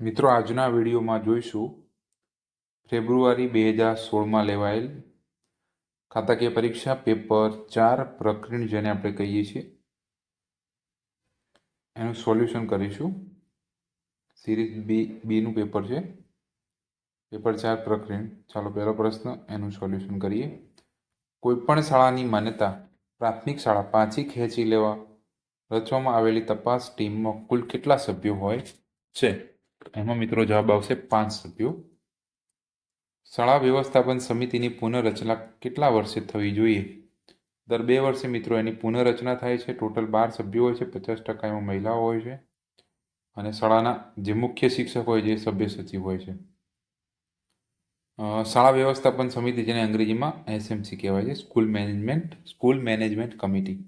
મિત્રો, આજના વિડીયોમાં જોઈશું ફેબ્રુઆરી બે હજાર સોળમાં લેવાયેલ ખાતાકીય પરીક્ષા પેપર ચાર પ્રકરણ જેને આપણે કહીએ છીએ. એનું સોલ્યુશન કરીશું. સિરીઝ બી, બીનું પેપર છે. પેપર ચાર પ્રકરણ. ચાલો, પહેલો પ્રશ્ન એનું સોલ્યુશન કરીએ. કોઈપણ શાળાની માન્યતા પ્રાથમિક શાળા પાછી ખેંચી લેવા રચવામાં આવેલી તપાસ ટીમમાં કુલ કેટલા સભ્યો હોય છે? એમાં મિત્રો જવાબ આવશે પાંચ સભ્યો. શાળા વ્યવસ્થાપન સમિતિની પુનઃરચના કેટલા વર્ષે થવી જોઈએ? દર બે વર્ષે મિત્રો એની પુનઃરચના થાય છે. ટોટલ બાર સભ્યો હોય છે. પચાસ ટકા એમાં મહિલાઓ હોય છે. અને શાળાના જે મુખ્ય શિક્ષક હોય છે એ સભ્ય સચિવ હોય છે. શાળા વ્યવસ્થાપન સમિતિ જેને અંગ્રેજીમાં એસએમસી કહેવાય છે. School management school management committee.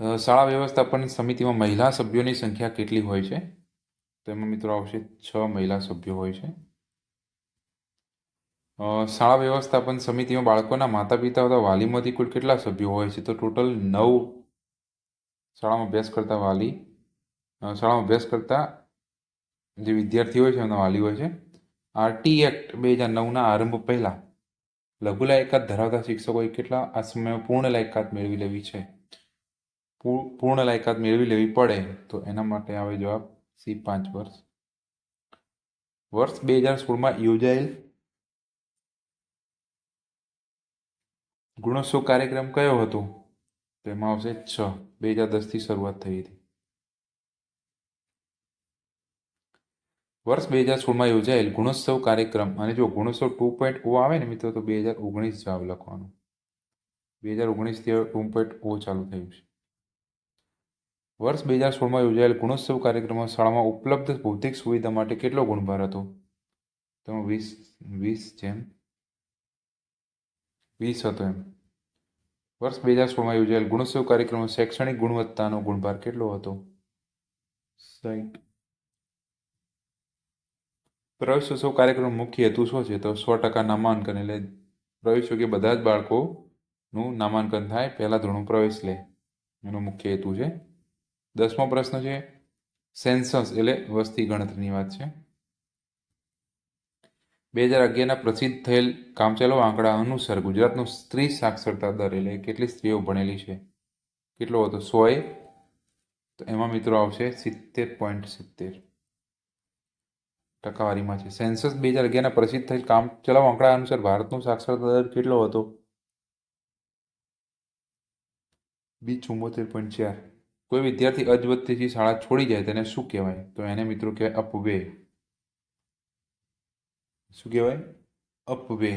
શાળા વ્યવસ્થાપન સમિતિમાં મહિલા સભ્યોની સંખ્યા કેટલી હોય છે? તો એમાં મિત્રો આવશે છ મહિલા સભ્યો હોય છે. શાળા વ્યવસ્થાપન સમિતિમાં બાળકોના માતા પિતા અથવા વાલીમાંથી કુલ કેટલા સભ્યો હોય છે? તો ટોટલ નવ શાળામાં અભ્યાસ કરતા વાલી શાળામાં અભ્યાસ કરતા જે વિદ્યાર્થી હોય છે એમના વાલી હોય છે. આરટી એક્ટ બે હજાર નવના આરંભ પહેલાં લઘુ લાયકાત ધરાવતા શિક્ષકોએ કેટલા આ સમયમાં પૂર્ણ લાયકાત મેળવી લેવી છે? પૂર્ણ લાયકાત મેળવી લેવી પડે, તો એના માટે આવે જવાબ સી પાંચ વર્ષ. વર્ષ બે હજાર સોળમાં યોજાયેલ ગુણોત્સવ કાર્યક્રમ કયો હતો? તેમાં આવશે છ. બે હજાર દસથી શરૂઆત થઈ હતી. વર્ષ બે હજાર સોળમાં યોજાયેલ ગુણોત્સવ કાર્યક્રમ, અને જો ગુણોત્સવ ટુ પોઈન્ટ ઓ આવે ને મિત્રો, તો બે હજાર ઓગણીસ જવાબ લખવાનો. બે હજાર ઓગણીસથી ટુ પોઈન્ટ ઓ ચાલુ થયું છે. વર્ષ બે હજાર સોળમાં યોજાયેલ ગુણોત્સવ કાર્યક્રમમાં શાળામાં ઉપલબ્ધ ભૌતિક સુવિધા માટે કેટલો ગુણભાર હતો? તેમાં વીસ વીસ જેમ? વીસ હતો એમ. વર્ષ બે હજાર સોળમાં યોજાયેલ ગુણોત્સવ કાર્યક્રમમાં શૈક્ષણિક ગુણવત્તાનો ગુણભાર કેટલો હતો? સાઈઠ. પ્રવેશોત્સવ કાર્યક્રમ મુખ્ય હેતુ શું છે? તો સો ટકા નામાંકન એટલે પ્રવેશ યોગ્ય બધા જ બાળકોનું નામાંકન થાય પહેલાં ધોરણ પ્રવેશ લે. એનો મુખ્ય હેતુ છે દસમો પ્રશ્ન છે, સેન્સસ એટલે વસ્તી ગણતરીની વાત છે. બે હજાર અગિયારના પ્રસિદ્ધ થયેલ કામચલાઉ આંકડા અનુસાર ગુજરાતનો સ્ત્રી સાક્ષરતા દર એટલે કેટલી સ્ત્રીઓ ભણેલી છે? કેટલો હતો? સોએ? તો એમાં મિત્રો આવશે સિત્તેર પોઈન્ટ સિત્તેર. ટકાવારીમાં છે. સેન્સસ બે હજાર અગિયારના પ્રસિદ્ધ થયેલ કામચલાઉ આંકડા અનુસાર ભારતનો સાક્ષરતા દર કેટલો હતો? બી ચુમ્મોતેર પોઈન્ટ ચાર. કોઈ વિદ્યાર્થી અજવતથી શાળા છોડી જાય, તેને શું કહેવાય? તો એને મિત્રો કહેવાય અપવે શું કહેવાય? અપવે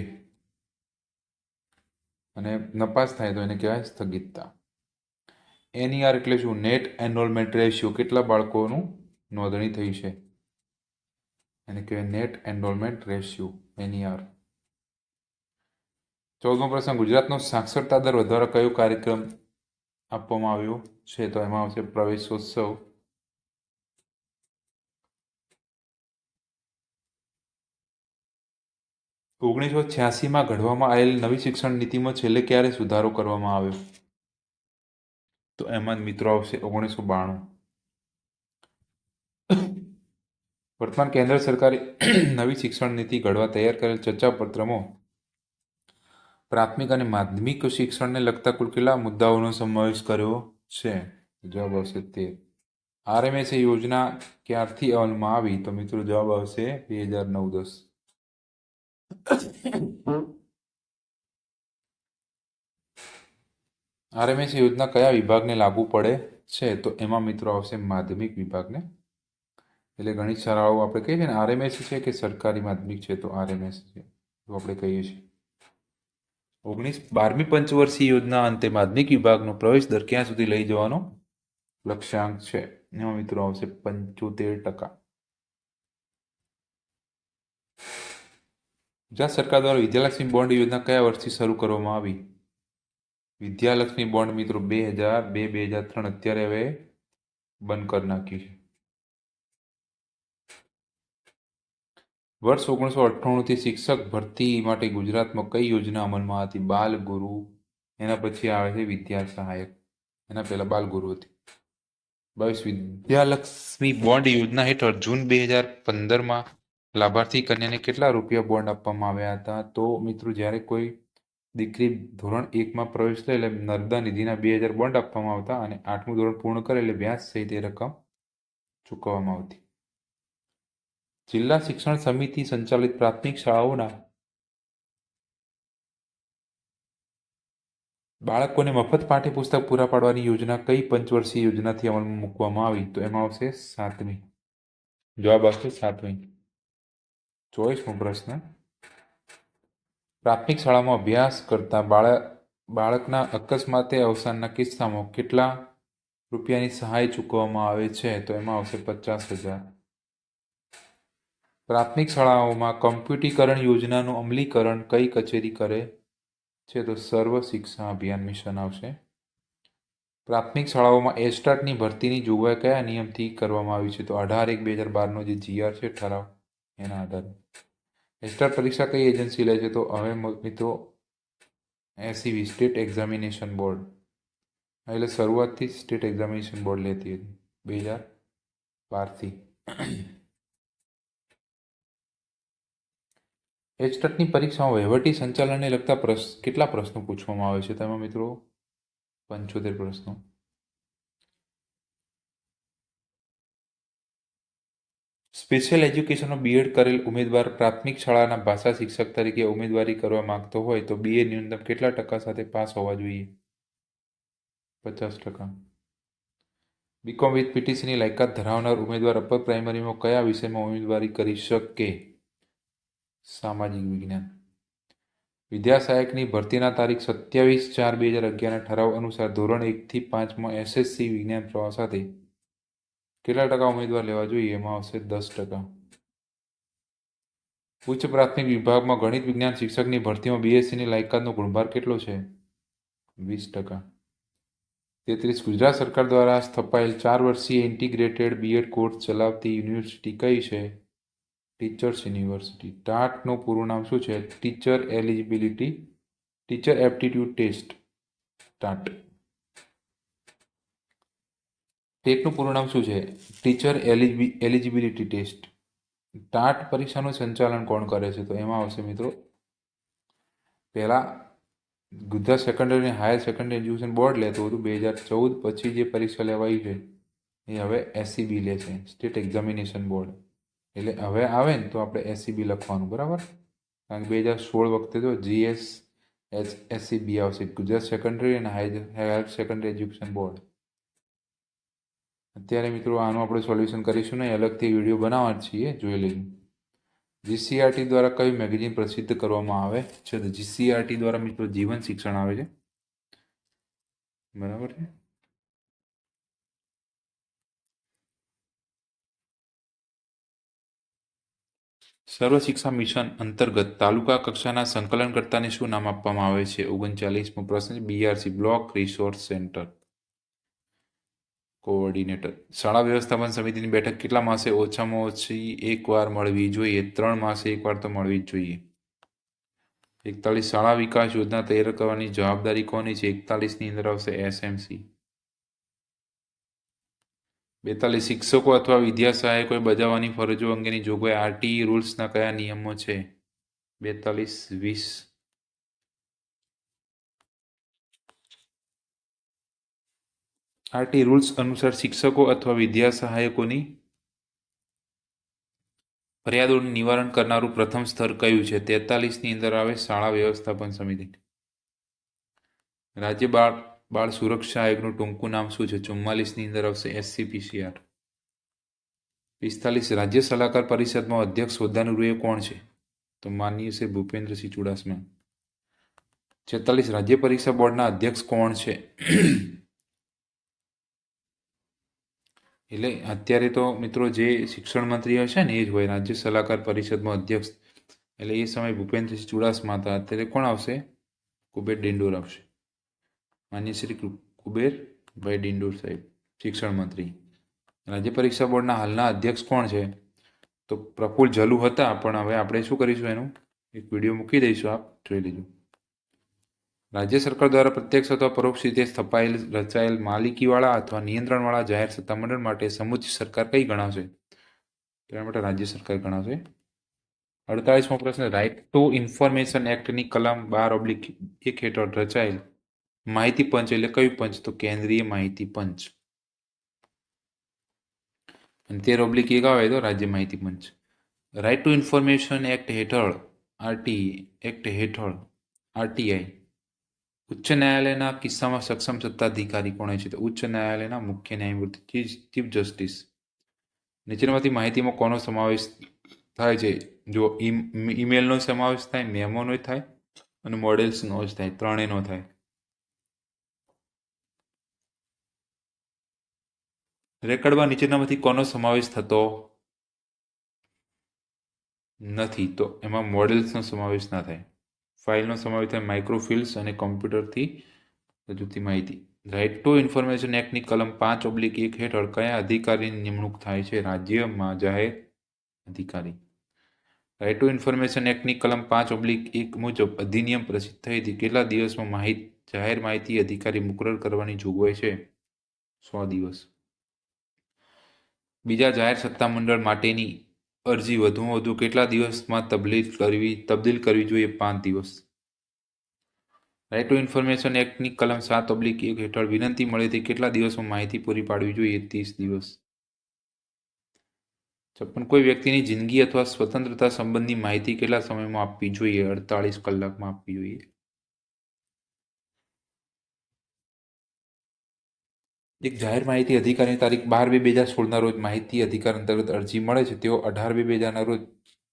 અને નપાસ થાય તો એને કહેવાય સ્થગિતતા. એનઈઆર એટલે શું? Net enrolment ratio. કેટલા બાળકોનું નોંધણી થઈ છે? એને કહેવાય નેટ એનરોલમેન્ટ રેશિયો. એનઈઆર ચૌદમો પ્રશ્ન ગુજરાતનો સાક્ષરતા દર વધારો કયો કાર્યક્રમ આપવામાં આવ્યો? છે તો એમાં આવશે પ્રવેશોત્સવ ઓગણીસો છ્યાસીમાં ઘડવામાં આવેલ નવી શિક્ષણ નીતિમાં છેલ્લે ક્યારે સુધારો કરવામાં આવ્યો તો એમાં મિત્રો આવશે ઓગણીસો બાણું વર્તમાન કેન્દ્ર સરકારે નવી શિક્ષણ નીતિ ઘડવા તૈયાર કરેલ ચર્ચાપત્રમાં પ્રાથમિક અને માધ્યમિક શિક્ષણને લગતા કુલ કેટલા મુદ્દાઓનો સમાવેશ કર્યો છે. જવાબ આવશે તેર. આરએમએસ યોજના ક્યારથી અમલમાં આવી? તો મિત્રો જવાબ આવશે બે હજાર નવ દસ. આરએમએસ યોજના કયા વિભાગને લાગુ પડે છે? તો એમાં મિત્રો આવશે માધ્યમિક વિભાગને. એટલે ઘણી શાળાઓ આપણે કહીએ છીએ ને, આરએમએસ છે કે સરકારી માધ્યમિક છે? તો આરએમએસ છે. તો આપણે કહીએ છીએ. ઓગણીસ બારમી પંચવર્ષીય યોજના અંતે માધ્યમિક વિભાગનો પ્રવેશ દર ક્યાં સુધી લઈ જવાનો? લક્ષ્યાંક છે. એમાં મિત્રો આવશે પંચોતેર ટકા. ગુજરાત સરકાર દ્વારા વિદ્યાલક્ષ્મી બોન્ડ યોજના કયા વર્ષથી શરૂ કરવામાં આવી? વિદ્યાલક્ષ્મી બોન્ડ મિત્રો બે હજાર બે બે હજાર ત્રણ અત્યારે હવે બંધ કરી નાખ્યું છે. વર્ષ ઓગણીસો અઠ્ઠાણુંથી શિક્ષક ભરતી માટે ગુજરાતમાં કઈ યોજના અમલમાં હતી? બાલ ગુરુ એના પછી આવે છે વિદ્યા સહાયક. એના પહેલાં બાલ ગુરુ હતી. બાવીસ વિદ્યાલક્ષ્મી બોન્ડ યોજના હેઠળ જૂન બે હજાર પંદરમાં લાભાર્થી કન્યાને કેટલા રૂપિયા બોન્ડ આપવામાં આવ્યા હતા? તો મિત્રો, જ્યારે કોઈ દીકરી ધોરણ એકમાં પ્રવેશ લે એટલે નર્મદા નિધિના બે હજાર બોન્ડ આપવામાં આવતા અને આઠમું ધોરણ પૂર્ણ કરે એટલે વ્યાજ સહિત એ રકમ ચૂકવવામાં આવતી. જિલ્લા શિક્ષણ સમિતિ સંચાલિત પ્રાથમિક શાળાઓના બાળકોને મફત પાઠ્યપુસ્તક પૂરા પાડવાની યોજના કઈ પંચવર્ષીય યોજનાથી અમલમાં મૂકવામાં આવી? તો એમાં આવશે સાતમી. જવાબ આવશે સાતમી. ચોવીસમો પ્રશ્ન. પ્રાથમિક શાળામાં અભ્યાસ કરતા બાળક બાળકના અકસ્માતે અવસાનના કિસ્સામાં કેટલા રૂપિયાની સહાય ચૂકવવામાં આવે છે? તો એમાં આવશે પચાસ હજાર. પ્રાથમિક શાળાઓમાં કમ્પ્યુટીકરણ યોજનાનું અમલીકરણ કઈ કચેરી કરે છે તો સર્વ શિક્ષા અભિયાન મિશન આવશે. પ્રાથમિક શાળાઓમાં એસ્ટાટની ભરતીની જોગવાઈ કયા નિયમથી કરવામાં આવી છે તો અઢાર એક બે હજાર બારનો જે જીઆર છે ઠરાવ, એના આધારે. એસ્ટાટ પરીક્ષા કઈ એજન્સી લે છે તો હવે મિત્રો એસીવી સ્ટેટ એક્ઝામિનેશન બોર્ડ. એટલે શરૂઆતથી સ્ટેટ એક્ઝામિનેશન બોર્ડ લેતી હતી, બે હજાર બારથી. એચટટની પરીક્ષામાં વહીવટી સંચાલનને લગતા પ્રશ્ન કેટલા પ્રશ્નો પૂછવામાં આવે છે તેમાં મિત્રો? પંચોતેર પ્રશ્નો. સ્પેશિયલ એજ્યુકેશનનો બીએડ કરેલ ઉમેદવાર પ્રાથમિક શાળાના ભાષા શિક્ષક તરીકે ઉમેદવારી કરવા માંગતો હોય તો બીએ ન્યૂનતમ કેટલા ટકા સાથે પાસ હોવા જોઈએ? પચાસ ટકા. બીકોમ વિથ પીટીસીની લાયકાત ધરાવનાર ઉમેદવાર અપર પ્રાઇમરીમાં કયા વિષયમાં ઉમેદવારી કરી શકે? સામાજિક વિજ્ઞાન. વિદ્યા સહાયકની ભરતીના તારીખ સત્યાવીસ ચાર બે હજાર અગિયારના ઠરાવ અનુસાર ધોરણ એકથી પાંચમાં એસએસસી વિજ્ઞાન પ્રવાહ સાથે કેટલા ટકા ઉમેદવાર લેવા જોઈએ? એમાં આવશે દસ ટકા. ઉચ્ચ પ્રાથમિક વિભાગમાં ગણિત વિજ્ઞાન શિક્ષકની ભરતીમાં બીએસસીની લાયકાતનો ગુણભાર કેટલો છે? વીસ ટકા. તેત્રીસ, ગુજરાત સરકાર દ્વારા સ્થપાયેલ ચાર વર્ષીય ઇન્ટિગ્રેટેડ બીએડ કોર્સ ચલાવતી યુનિવર્સિટી કઈ છે? ટીચર્સ યુનિવર્સિટી ટાટનું પૂરું નામ શું છે? Teacher eligibility teacher aptitude test TAT ટેટનું પૂરું નામ શું છે? ટીચર એલિજિબિલિટી ટેસ્ટ ટાટ પરીક્ષાનું સંચાલન કોણ કરે છે? તો એમાં આવશે મિત્રો. પહેલાં ગુજરાત સેકન્ડરી અને હાયર સેકન્ડરી એજ્યુકેશન બોર્ડ લેતું હતું. બે હજાર ચૌદ પછી જે પરીક્ષા લેવાઈ છે, એ હવે એસસીબી લે છે. સ્ટેટ એક્ઝામિનેશન બોર્ડ એટલે હવે આવે ને તો આપણે એસસીબી લખવાનું, બરાબર? કારણ કે બે હજાર સોળ વખતે તો જીએસ એચ એસસીબી આવશે. ગુજરાત સેકન્ડરી અને હાયર સેકન્ડરી એજ્યુકેશન બોર્ડ અત્યારે મિત્રો આનું આપણે સોલ્યુશન કરીશું નહીં અલગથી વીડિયો બનાવવા છીએ, જોઈ લઈએ. જીસીઆરટી દ્વારા કઈ મેગેઝિન પ્રસિદ્ધ કરવામાં આવે છે? તો જીસીઆરટી દ્વારા મિત્રો જીવન શિક્ષણ આવે છે. બરાબર છે? સર્વ શિક્ષા મિશન અંતર્ગત તાલુકા કક્ષાના સંકલનકર્તાને શું નામ આપવામાં આવે છે? ઓગણચાલીસમો પ્રશ્ન, BRC block resource centre. Coordinator. શાળા વ્યવસ્થાપન સમિતિની બેઠક કેટલા માસે ઓછામાં ઓછી એક વાર મળવી જોઈએ? ત્રણ માસે એકવાર તો મળવી જ જોઈએ. એકતાલીસ શાળા વિકાસ યોજના તૈયાર કરવાની જવાબદારી કોની છે? એકતાલીસની અંદર આવશે એસએમસી. બેતાલીસ શિક્ષકો અથવા વિદ્યા સહાયકોએ બજાવવાની ફરજો અંગેની જોગવાઈ આરટી રૂલ્સના કયા નિયમો છે? બેતાલીસ, વીસ. આરટી રૂલ્સ અનુસાર શિક્ષકો અથવા વિદ્યા સહાયકોની ફરિયાદોનું નિવારણ કરનારું પ્રથમ સ્તર કયું છે? તેતાલીસની અંદર આવે શાળા વ્યવસ્થાપન સમિતિ. રાજ્ય બાળ બાળ સુરક્ષા આયોગનું ટૂંકું નામ શું છે? ચુમ્માલીસની અંદર આવશે એસસીપીસીઆર પિસ્તાલીસ, રાજ્ય સલાહકાર પરિષદમાં અધ્યક્ષ હોદ્દાનું રૂએ કોણ છે? તો માનનીય છે ભૂપેન્દ્રસિંહ ચુડાસમા. છેતાલીસ, રાજ્ય પરીક્ષા બોર્ડના અધ્યક્ષ કોણ છે? એટલે અત્યારે તો મિત્રો જે શિક્ષણ મંત્રી હશે ને, એ જ હોય, રાજ્ય સલાહકાર પરિષદમાં અધ્યક્ષ. એટલે એ સમયે ભૂપેન્દ્રસિંહ ચુડાસમા હતા. અત્યારે કોણ આવશે? કુબેર ડિંડોર આવશે. માન્ય શ્રી કુબેરભાઈ ડિંડોર સાહેબ, શિક્ષણ મંત્રી. રાજ્ય પરીક્ષા બોર્ડના હાલના અધ્યક્ષ કોણ છે? તો પ્રફુલ જલુ હતા, પણ હવે આપણે શું કરીશું એનું? એક વીડિયો મૂકી દઈશું, આપ જોઈ લેજો. રાજ્ય સરકાર દ્વારા પ્રત્યક્ષ અથવા પરોક્ષ રીતે સ્થપાયેલ, રચાયેલ માલિકીવાળા અથવા નિયંત્રણવાળા જાહેર સત્તામંડળ માટે સમુચ્ચ સરકાર કઈ ગણાશે? તેના માટે રાજ્ય સરકાર ગણાશે. અડતાલીસમો પ્રશ્ન રાઇટ ટુ ઇન્ફોર્મેશન એક્ટની કલમ બાર ઓબ્લિક એક હેઠળ રચાયેલ માહિતી પંચ એટલે કયું પંચ? તો કેન્દ્રીય માહિતી પંચ. અને તેર ઓબ્લિક એક આવે તો રાજ્ય માહિતી પંચ. રાઇટ ટુ ઇન્ફોર્મેશન એક્ટ હેઠળ આરટી એક્ટ હેઠળ આરટીઆઈ ઉચ્ચ ન્યાયાલયના કિસ્સામાં સક્ષમ સત્તાધિકારી કોણ છે? તો ઉચ્ચ ન્યાયાલયના મુખ્ય ન્યાયમૂર્તિ, ચીફ જસ્ટિસ. નીચેનામાંથી માહિતીમાં કોનો સમાવેશ થાય છે? જો ઈમ- ઈમેલનો સમાવેશ થાય, મેમોનો થાય અને મોડેલ્સનો જ થાય, ત્રણેયનો થાય. રેકર્ડમાં નીચેનામાંથી કોનો સમાવેશ થતો નથી, તો એમાં મોડેલ્સનો સમાવેશ ના થાય. ફાઇલનો સમાવેશ થાય માઇક્રોફિલ્સ અને કોમ્પ્યુટરથી રજૂતી માહિતી. રાઇટ ટુ ઇન્ફોર્મેશન એક્ટની કલમ પાંચ ઓબ્લિક એક હેઠળ કયા અધિકારીની નિમણૂક થાય છે? રાજ્યમાં જાહેર અધિકારી. રાઇટ ટુ ઇન્ફોર્મેશન એક્ટની કલમ પાંચ ઓબ્લિક એક મુજબ અધિનિયમ પ્રસિદ્ધ થઈ હતી. કેટલા દિવસમાં માહિતી, જાહેર માહિતી અધિકારી મુકરર કરવાની જોગવાઈ છે? સો દિવસ. બીજા જાહેર સત્તામંડળ માટેની અરજી વધુમાં વધુ કેટલા દિવસમાં તબદીલ કરવી તબદીલ કરવી જોઈએ? પાંચ દિવસ. રાઇટ ટુ ઇન્ફોર્મેશન એક્ટની કલમ સાત ઓબ્લિક એક હેઠળ વિનંતી મળે તે કેટલા દિવસમાં માહિતી પૂરી પાડવી જોઈએ? ત્રીસ દિવસ. છપ્પન કોઈ વ્યક્તિની જિંદગી અથવા સ્વતંત્રતા સંબંધની માહિતી કેટલા સમયમાં આપવી જોઈએ? અડતાળીસ કલાકમાં આપવી જોઈએ. એક જાહેર માહિતી અધિકારીની તારીખ બાર બે બે હજાર સોળના રોજ માહિતી અધિકાર અંતર્ગત અરજી મળે છે. તેઓ અઢાર બે હજારના રોજ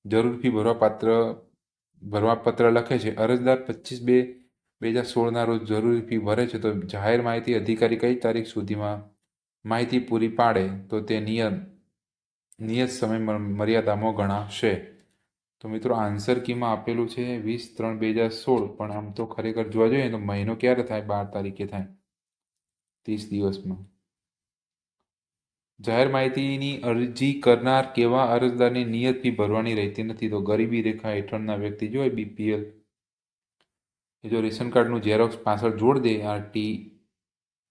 જરૂર ફી ભરવા પાત્ર લખે છે. અરજદાર પચીસ બે બે હજાર સોળના રોજ જરૂરી ફી ભરે છે. તો જાહેર માહિતી અધિકારી કઈ તારીખ સુધીમાં માહિતી પૂરી પાડે? તો તે નિયમ નિયત સમય મર- મર્યાદામાં ગણાશે. તો મિત્રો, આન્સર કીમાં આપેલું છે વીસ ત્રણ બે હજાર સોળ. પણ આમ તો ખરેખર જોવા જોઈએ તો મહિનો ક્યારે થાય? બાર તારીખે થાય. ત્રીસ દિવસમાં. જાહેર માહિતીની અરજી કરનાર કેવા અરજદારની નિયત ફી ભરવાની રહેતી નથી તો ગરીબી રેખા હેઠળના વ્યક્તિ જો હોય બીપીએલ. એ જો રેશન કાર્ડનું ઝેરોક્સ પાછળ જોડ દે આરટી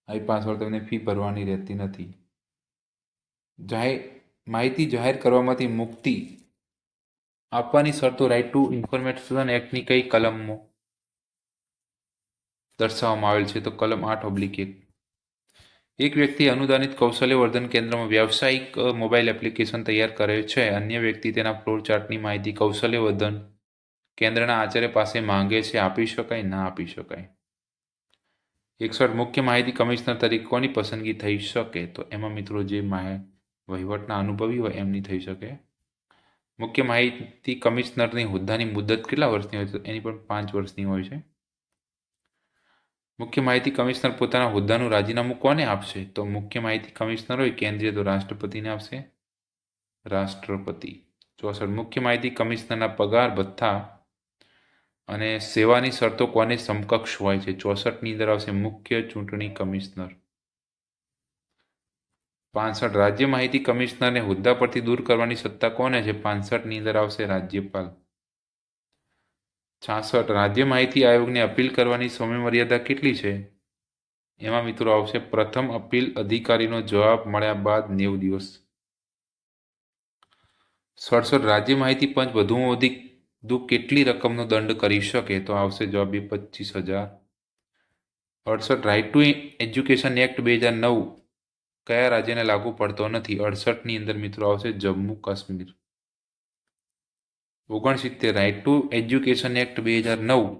આઈ પાછળ તમને ફી ભરવાની રહેતી નથી. જાહેર માહિતી જાહેર કરવામાંથી મુક્તિ આપવાની શરતો રાઇટ ટુ ઇન્ફોર્મેશન એક્ટની કઈ કલમમાં દર્શાવવામાં આવેલ છે? તો કલમ આઠ ઓબ્લિક એક. એક વ્યક્તિ અનુદાનિત કૌશલ્યવર્ધન કેન્દ્રમાં વ્યાવસાયિક મોબાઈલ એપ્લિકેશન તૈયાર કરે છે. અન્ય વ્યક્તિ તેના ફ્લોર ચાર્ટની માહિતી કૌશલ્યવર્ધન કેન્દ્રના આચાર્ય પાસે માંગે છે. આપી શકાય, ના આપી શકાય. એકસઠ, મુખ્ય માહિતી કમિશનર તરીકે કોની પસંદગી થઈ શકે? તો એમાં મિત્રો જે માહે વહીવટના અનુભવી હોય એમની થઈ શકે. મુખ્ય માહિતી કમિશનરની હોદ્દાની મુદત કેટલા વર્ષની હોય તો એની પણ પાંચ વર્ષની હોય છે. મુખ્ય માહિતી કમિશનર પોતાના હોદ્દાનું રાજીનામું કોને આપશે? તો મુખ્ય માહિતી કમિશનર હોય, કેન્દ્રીય તો રાષ્ટ્રપતિને આપશે. રાષ્ટ્રપતિ. ચોસઠ. મુખ્ય માહિતી કમિશનરના પગાર, ભથ્થા અને સેવાની શરતો કોને સમકક્ષ હોય છે? ચોસઠની અંદર આવશે મુખ્ય ચૂંટણી કમિશનર. પાંસઠ. રાજ્ય માહિતી કમિશનરને હોદ્દા પરથી દૂર કરવાની સત્તા કોને છે? પાંસઠની અંદર આવશે રાજ્યપાલ. છાસઠ રાજ્ય માહિતી આયોગને અપીલ કરવાની સમયમર્યાદા કેટલી છે? એમાં મિત્રો આવશે, પ્રથમ અપીલ અધિકારીનો જવાબ મળ્યા બાદ નેવું દિવસ. સડસઠ રાજ્ય માહિતી પંચ વધુમાં વધુ કેટલી રકમનો દંડ કરી શકે? તો આવશે જવાબ એ પચીસ હજાર. અડસઠ રાઇટ ટુ એજ્યુકેશન એક્ટ બે હજાર નવ કયા રાજ્યને લાગુ પડતો નથી? અડસઠની અંદર મિત્રો આવશે જમ્મુ કાશ્મીર. ઓગણસિત્તેર રાઇટ ટુ એજ્યુકેશન એક્ટ બે હજાર નવ.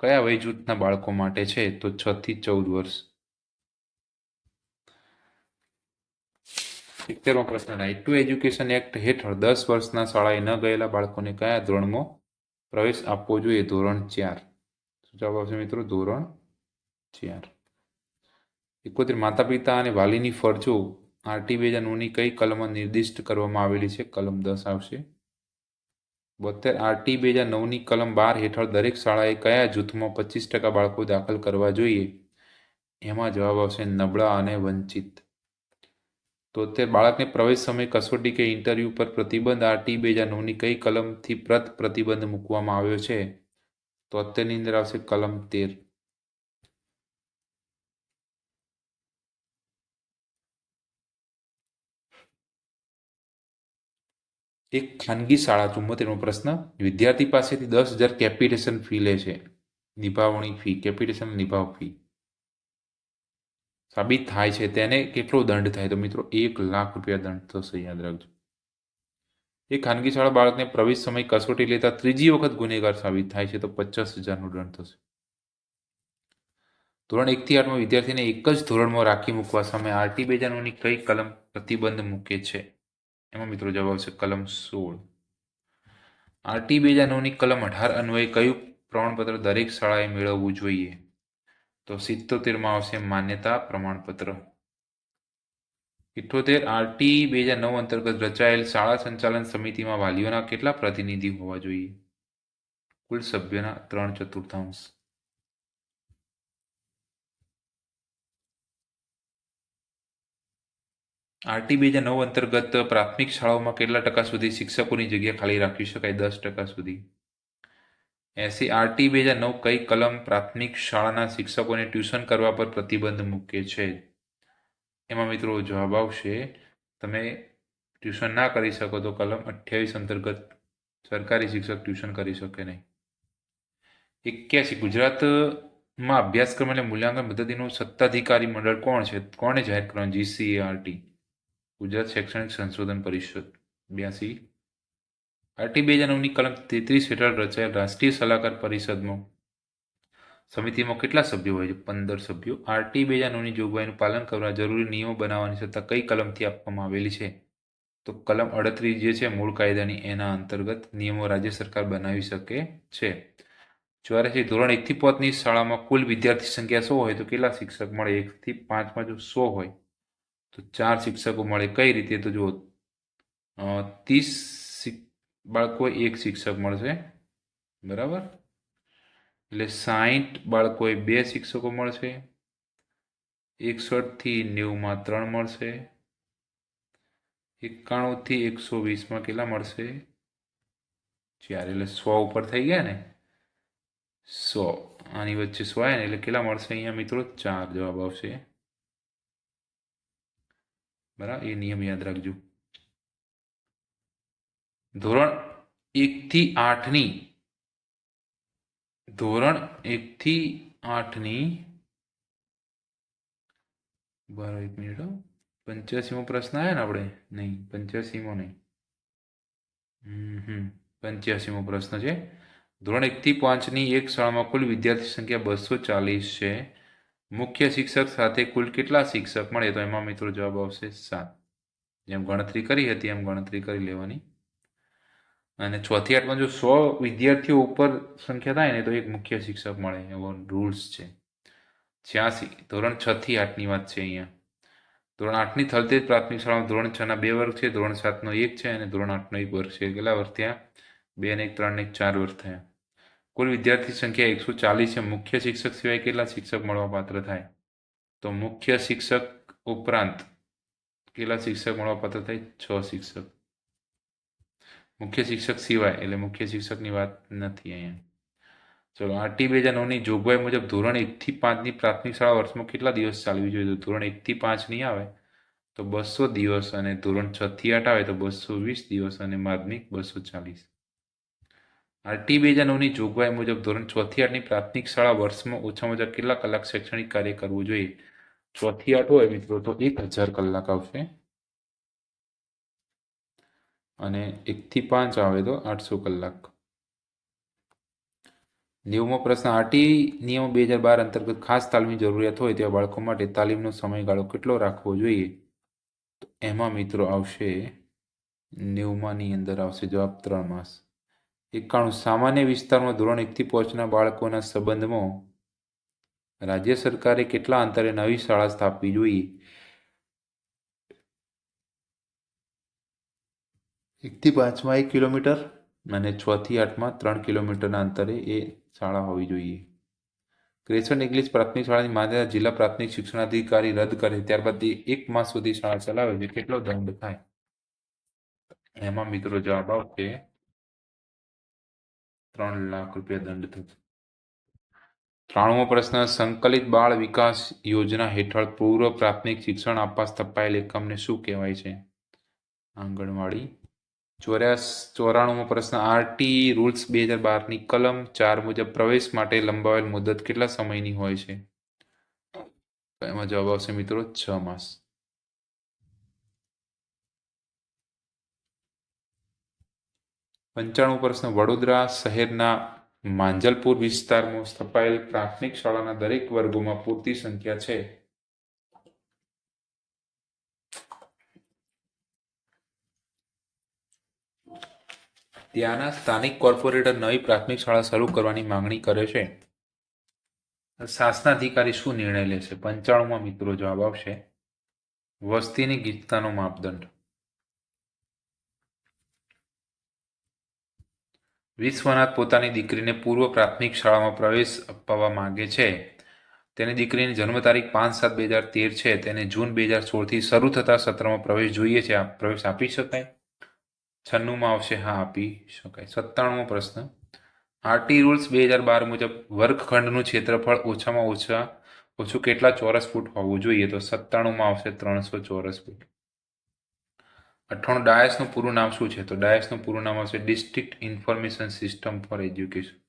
કયા વય જૂથના બાળકો માટે છે? તો છ થી ચૌદ વર્ષ. સિત્તેરમો પ્રશ્ન રાઇટ ટુ એજ્યુકેશન એક્ટ હેઠળ દસ વર્ષના શાળાએ ન ગયેલા બાળકોને કયા ધોરણમાં પ્રવેશ આપવો જોઈએ? ધોરણ ચાર. જવાબ આવશે મિત્રો? ધોરણ ચાર. એકોતેર માતા પિતા અને વાલીની ફરજો. આરટી બે હજાર નવની કઈ કલમમાં નિર્દિષ્ટ કરવામાં આવેલી છે? કલમ દસ આવશે. બોતેર આરટી બે હજાર નવની કલમ બાર હેઠળ દરેક શાળાએ કયા જૂથમાં પચીસ ટકા બાળકો દાખલ કરવા જોઈએ? એમાં જવાબ આવશે નબળા અને વંચિત. તોતેર, બાળકને પ્રવેશ સમયે કસોટી કે ઇન્ટરવ્યૂ પર પ્રતિબંધ આરટી બે હજાર નવની કઈ કલમથી પ્રત પ્રતિબંધ મૂકવામાં આવ્યો છે? તોતેરની અંદર આવશે કલમ તેર. એક ખાનગી શાળા ચુંમોતેરમો પ્રશ્ન, વિદ્યાર્થી પાસેથી દસ હજાર કેપિટેશન ફી લે છે. નિભાવણી ફી કેપિટેશન નિભાવ ફી સાબિત થાય છે તેને કેટલો દંડ થાય? તો મિત્રો, એક લાખ રૂપિયા દંડ થશે, યાદ રાખજો. એ ખાનગી શાળા બાળકને પ્રવેશ સમય કસોટી લેતા ત્રીજી વખત ગુનેગાર સાબિત થાય છે, તો પચાસ હજારનો દંડ થશે. ધોરણ એકથી આઠમાં વિદ્યાર્થીને એક જ ધોરણમાં રાખી મૂકવા સામે આરટી બે કઈ કલમ પ્રતિબંધ મૂકે છે? એમાં મિત્રો જવાબ આવશે કલમ સોળ. આરટી બે હજાર નવની કલમ અઢાર અન્વયે કયું પ્રમાણપત્ર દરેક શાળાએ મેળવવું જોઈએ? તો સિત્તોતેરમાં આવશે માન્યતા પ્રમાણપત્ર. ઇઠ્ઠોતેર આરટી બે હજાર નવ અંતર્ગત રચાયેલ શાળા સંચાલન સમિતિમાં વાલીઓના કેટલા પ્રતિનિધિ હોવા જોઈએ? કુલ સભ્યોના ત્રણ ચતુર્થાંશ. આરટી બે હજાર નવ અંતર્ગત પ્રાથમિક શાળાઓમાં કેટલા ટકા સુધી શિક્ષકોની જગ્યા ખાલી રાખી શકાય? દસ ટકા સુધી. એસી આરટી બે હજાર નવ કઈ કલમ પ્રાથમિક શાળાના શિક્ષકોને ટ્યુશન કરવા પર પ્રતિબંધ મૂકે છે? એમાં મિત્રો જવાબ આવશે, તમે ટ્યુશન ના કરી શકો તો કલમ અઠ્યાવીસ અંતર્ગત સરકારી શિક્ષક ટ્યુશન કરી શકે નહીં. એક્યાસી, ગુજરાતમાં અભ્યાસક્રમ અને મૂલ્યાંકન પદ્ધતિનું સત્તાધિકારી મંડળ કોણ છે? કોણે જાહેર કરવાનું જીસીએઆરટી. ગુજરાત શૈક્ષણિક સંશોધન પરિષદ, બ્યાસી. આરટી બે હજાર નવની કલમ તેત્રીસ હેઠળ રચાયેલ રાષ્ટ્રીય સલાહકાર પરિષદમાં સમિતિમાં કેટલા સભ્યો હોય છે? પંદર સભ્યો. આરટી બે હજાર નવની જોગવાઈનું પાલન કરવા જરૂરી નિયમો બનાવવાની સત્તા કઈ કલમથી આપવામાં આવેલી છે? તો કલમ અડત્રીસ જે છે, મૂળ કાયદાની, એના અંતર્ગત નિયમો રાજ્ય સરકાર બનાવી શકે છે. ચોરાસી ધોરણ એકથી પાંચની શાળામાં કુલ વિદ્યાર્થી સંખ્યા સો હોય તો કેટલા શિક્ષક મળે? એકથી પાંચમાં જો સો હોય તો ચાર શિક્ષકો મળે. કઈ રીતે? તો જુઓ ત્રીસ બાળકો એક શિક્ષક મળશે. બરાબર? એટલે સાહીઠ બાળકોએ બે શિક્ષકો મળશે. એકસઠથી નેવુંમાં ત્રણ મળશે. એકાણુંથી એકસો વીસમાં કેટલા મળશે? ચાર. એટલે સો ઉપર થઈ ગયા ને? સો. આની વચ્ચે સો આવ્યા ને? એટલે કેટલા મળશે અહીંયા મિત્રો? ચાર જવાબ આવશે. બરાબર? એ નિયમ યાદ રાખજો. ધોરણ એકથી આઠની, ધોરણ એકથી આઠની બરાબર એક મિનિટ પંચ્યાસી પંચ્યાસીમો પ્રશ્ન આવ્યો ને આપણે? નહીં, પંચ્યાસીમો નહીં. હમ, પંચ્યાસીમો પ્રશ્ન છે. ધોરણ એકથી પાંચની એક શાળામાં કુલ વિદ્યાર્થી સંખ્યા બસો ચાલીસ છે. મુખ્ય શિક્ષક સાથે કુલ કેટલા શિક્ષક મળે તો એમાં મિત્રો જવાબ આવશે સાત. જેમ ગણતરી કરી હતી, એમ ગણતરી કરી લેવાની. અને ચોથી આઠમાં જો સો વિદ્યાર્થીઓ ઉપર સંખ્યા થાય ને, તો એક મુખ્ય શિક્ષક મળે. એવો રૂલ્સ છે. છ્યાસી. ધોરણ છ થી આઠની વાત છે અહીંયા. ધોરણ આઠની થલતેજ પ્રાથમિક શાળામાં ધોરણ છના બે વર્ગ છે, ધોરણ સાતનો એક છે અને ધોરણ આઠનો એક વર્ગ છે. કેટલા વર્ષ થયા? બે ને એક, ત્રણ ને એક, ચાર વર્ષ થયા. કુલ વિદ્યાર્થી સંખ્યા એકસો ચાલીસ છે. મુખ્ય શિક્ષક સિવાય કેટલા શિક્ષક મળવા પાત્ર થાય? તો મુખ્ય શિક્ષક ઉપરાંત કેટલા શિક્ષક મળવા પાત્ર થાય? છ શિક્ષક. મુખ્ય શિક્ષક સિવાય, એટલે મુખ્ય શિક્ષકની વાત નથી અહીંયા. ચલો આરટી બે હજાર નવની જોગવાઈ મુજબ ધોરણ એકથી પાંચની પ્રાથમિક શાળા વર્ષમાં કેટલા દિવસ ચાલવી જોઈએ? તો ધોરણ એકથી પાંચ નહીં આવે, તો બસો દિવસ અને ધોરણ છથી આઠ આવે, તો બસો વીસ દિવસ અને માધ્યમિક બસો ચાલીસ. આરટી બે હજાર નવની જોગવાઈ મુજબ ધોરણ ચોથી આઠની પ્રાથમિક શાળા વર્ષમાં ઓછામાં ઓછા કેટલા કલાક શૈક્ષણિક કાર્ય કરવું જોઈએ? ચોથી આઠ હોય મિત્રો, તો એક હજાર કલાક આવશે. અને એકથી પાંચ આવે તો આઠસો કલાક. નેવમો પ્રશ્ન, આરટી નિયમ બે હજાર બાર અંતર્ગત ખાસ તાલીમની જરૂરિયાત હોય તેવા બાળકો માટે તાલીમનો સમયગાળો કેટલો રાખવો જોઈએ? તો એમાં મિત્રો આવશે, નેવમાની અંદર આવશે જવાબ ત્રણ માસ. એકાણું સામાન્ય વિસ્તારમાં ધોરણ એકથી પહોંચના બાળકોના સંબંધમાં રાજ્ય સરકારે કેટલા અંતરે નવી શાળા સ્થાપવી જોઈએ? એકથી પાંચમાં એક કિલોમીટર અને છ થી આઠમાં ત્રણ કિલોમીટરના અંતરે એ શાળા હોવી જોઈએ. ક્રેસન ઇંગ્લિશ પ્રાથમિક શાળાની માન્યતા જિલ્લા પ્રાથમિક શિક્ષણાધિકારી રદ કરે ત્યારબાદ એક માસ સુધી શાળા ચલાવે છે. કેટલો દંડ થાય? એમાં મિત્રો જવાબ આવશે ત્રણ લાખ રૂપિયા દંડ થશે ત્રાણુમો પ્રશ્ન, સંકલિત બાળ વિકાસ યોજના હેઠળ પૂર્વ પ્રાથમિક શિક્ષણ આપવા સ્થપાયેલ એકમને શું કહેવાય છે? આંગણવાડી. ચોર્યાસ ચોરાણુંમો પ્રશ્ન, આરટી રૂલ્સ બે હજાર બારની કલમ ચાર મુજબ પ્રવેશ માટે લંબાવેલ મુદત કેટલા સમયની હોય છે? એમાં જવાબ આવશે મિત્રો છ માસ. પંચાણું પ્રશ્ન વડોદરા શહેરના માંજલપુર વિસ્તારમાં સ્થપાયેલ પ્રાથમિક શાળાના દરેક વર્ગોમાં પૂરતી સંખ્યા છે. ત્યાંના સ્થાનિક કોર્પોરેટર નવી પ્રાથમિક શાળા શરૂ કરવાની માંગણી કરે છે. શાસનાધિકારી શું નિર્ણય લેશે? પંચાણુંમાં મિત્રો જવાબ આવશે. વસ્તીની ગીચતાનો માપદંડ. વિશ્વનાથ પોતાની દીકરીને પૂર્વ પ્રાથમિક શાળામાં પ્રવેશ અપાવવા માગે છે. તેની દીકરીની જન્મ તારીખ પાંચ સાત બે હજાર તેર છે. તેને જૂન બે હજાર સોળથી શરૂ થતા સત્રમાં પ્રવેશ જોઈએ છે. પ્રવેશ આપી શકાય? છન્નુંમાં આવશે? હા, આપી શકાય. સત્તાણુંમો પ્રશ્ન. આરટી રૂલ્સ બે હજાર બાર મુજબ વર્ગખંડનું ક્ષેત્રફળ ઓછામાં ઓછા, ઓછું કેટલા ચોરસ ફૂટ હોવું જોઈએ? તો સત્તાણુંમાં આવશે ત્રણસો ચોરસ ફૂટ. અઠ્ઠાણું ડાયસનું પૂરું નામ શું છે? તો ડાયસનું પૂરું નામ આવશે district information system for education.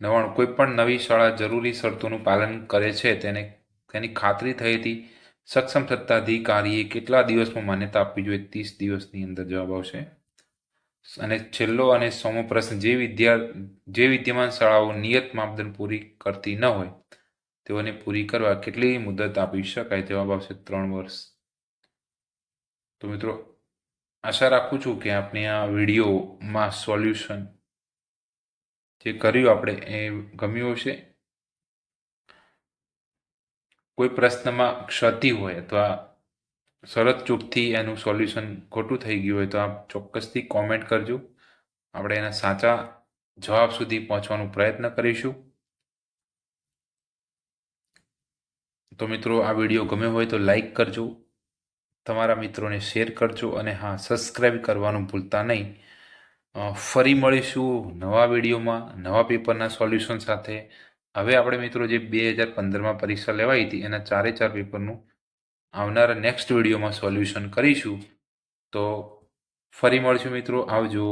નવાણું, કોઈ પણ નવી શાળા જરૂરી શરતોનું પાલન કરે છે, તેને તેની ખાતરી થઈ હતી. સક્ષમ થતા અધિકારીએ કેટલા દિવસમાં માન્યતા આપવી જોઈએ? ત્રીસ દિવસની અંદર જવાબ આવશે. અને છેલ્લો અને સોમો પ્રશ્ન, જે વિદ્યા, જે વિદ્યમાન શાળાઓ નિયત માપદંડ પૂરી કરતી ન હોય, તેઓને પૂરી કરવા કેટલી મુદત આપી શકાય? જવાબ આવશે ત્રણ વર્ષ. તો મિત્રો, આશા રાખું છું કે આપણે આ વિડીયોમાં સોલ્યુશન જે કર્યું આપણે એ ગમ્યું હશે. કોઈ પ્રશ્નમાં ક્ષતિ હોય તો આ શરત ચૂકથી એનું સોલ્યુશન ખોટું થઈ ગયું હોય તો આપ ચોક્કસથી કોમેન્ટ કરજો. આપણે એના સાચા જવાબ સુધી પહોંચવાનો પ્રયત્ન કરીશું. તો મિત્રો, આ વીડિયો ગમ્યો હોય તો લાઈક કરજો. તમારા મિત્રોને શેર કરજો અને હા સબસ્ક્રાઈબ કરવાનું ભૂલતા નહીં. ફરી મળીશું નવા વિડીયોમાં, નવા પેપરના સોલ્યુશન સાથે. હવે આપણે મિત્રો જે બે હજાર પંદરમાં પરીક્ષા લેવાઈ હતી, એના ચારે ચાર પેપરનું આવનારા નેક્સ્ટ વિડીયોમાં સોલ્યુશન કરીશું. તો ફરી મળશું મિત્રો, આવજો.